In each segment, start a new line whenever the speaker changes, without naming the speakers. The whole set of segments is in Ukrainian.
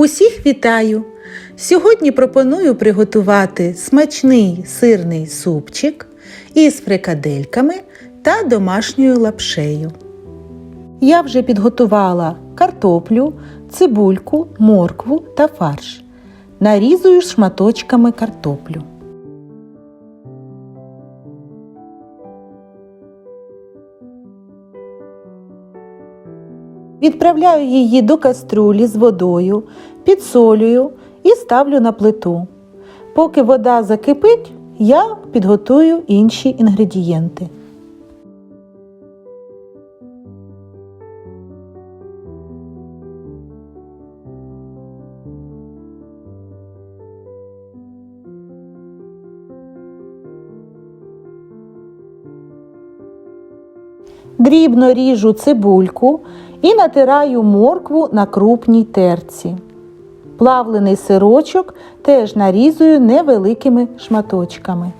Усіх вітаю! Сьогодні пропоную приготувати смачний сирний супчик із фрикадельками та домашньою лапшею. Я вже підготувала картоплю, цибульку, моркву та фарш. Нарізую шматочками картоплю. Відправляю її до каструлі з водою, підсолюю і ставлю на плиту. Поки вода закипить, я підготую інші інгредієнти. Дрібно ріжу цибульку і натираю моркву на крупній терці. Плавлений сирочок теж нарізую невеликими шматочками.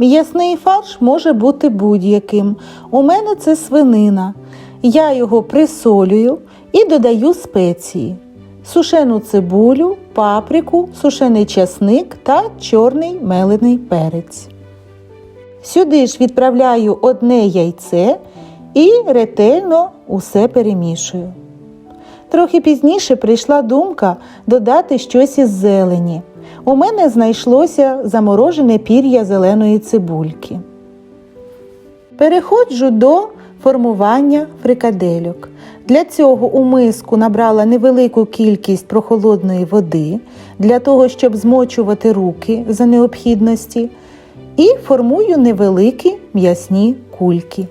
М'ясний фарш може бути будь-яким. У мене це свинина. Я його присолюю і додаю спеції: сушену цибулю, паприку, сушений часник та чорний мелений перець. Сюди ж відправляю одне яйце і ретельно усе перемішую. Трохи пізніше прийшла думка додати щось із зелені. У мене знайшлося заморожене пір'я зеленої цибульки. Переходжу до формування фрикадельок. Для цього у миску набрала невелику кількість прохолодної води для того, щоб змочувати руки за необхідності, і формую невеликі м'ясні кульки.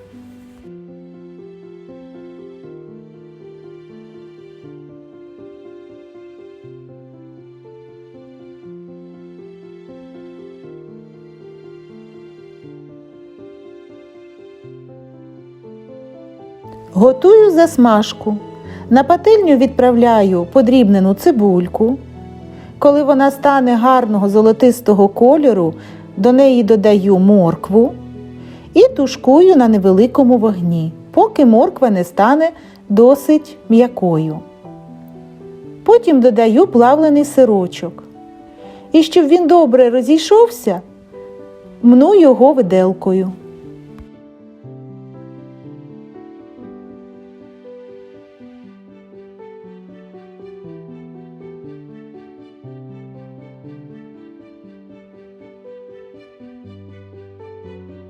Готую засмажку. На пательню відправляю подрібнену цибульку. Коли вона стане гарного золотистого кольору, до неї додаю моркву і тушкую на невеликому вогні, поки морква не стане досить м'якою. Потім додаю плавлений сирочок. І щоб він добре розійшовся, мну його виделкою.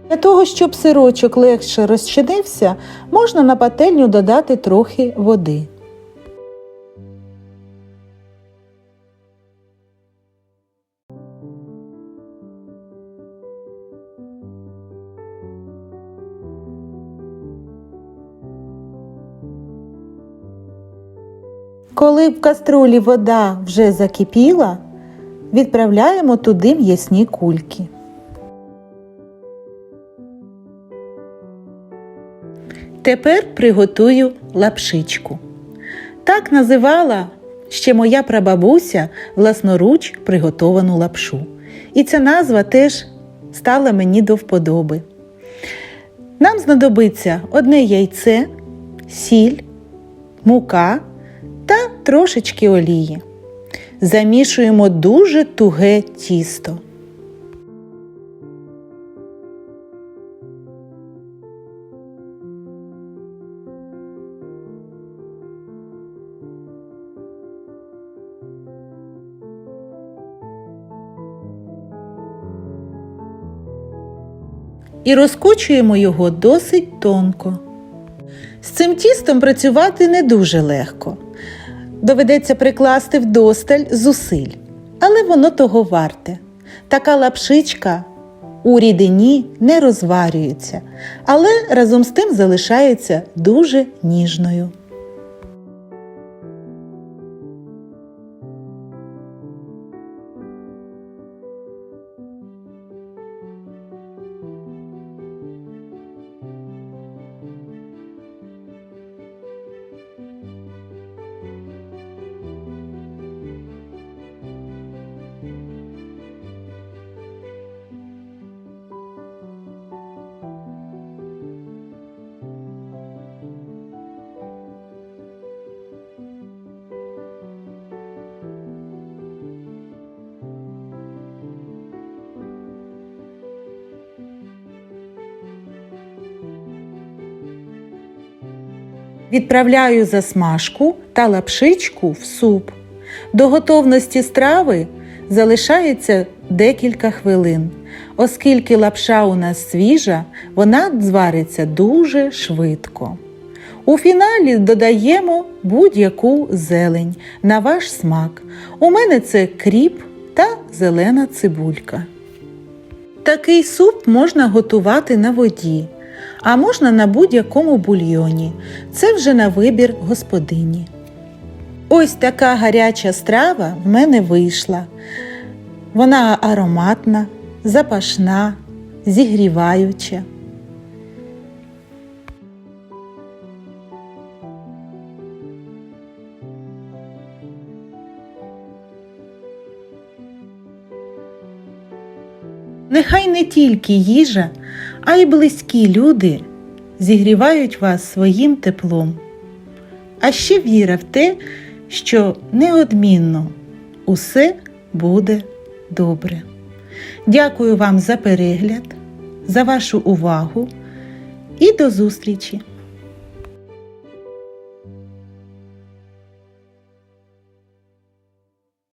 Для того, щоб сирочок легше розчинився, можна на пательню додати трохи води. Коли в каструлі вода вже закипіла, відправляємо туди м'ясні кульки. Тепер приготую лапшичку. Так називала ще моя прабабуся власноруч приготовану лапшу. І ця назва теж стала мені до вподоби. Нам знадобиться одне яйце, сіль, мука та трошечки олії. Замішуємо дуже туге тісто. І розкочуємо його досить тонко. З цим тістом працювати не дуже легко. Доведеться прикласти вдосталь зусиль, але воно того варте. Така лапшичка у рідині не розварюється, але разом з тим залишається дуже ніжною. Відправляю засмажку та лапшичку в суп. До готовності страви залишається декілька хвилин. Оскільки лапша у нас свіжа, вона звариться дуже швидко. У фіналі додаємо будь-яку зелень на ваш смак. У мене це кріп та зелена цибулька. Такий суп можна готувати на воді, а можна на будь-якому бульйоні. Це вже на вибір господині. Ось така гаряча страва в мене вийшла. Вона ароматна, запашна, зігріваюча. Нехай не тільки їжа, а й близькі люди зігрівають вас своїм теплом. А ще віра в те, що неодмінно усе буде добре. Дякую вам за перегляд, за вашу увагу і до зустрічі!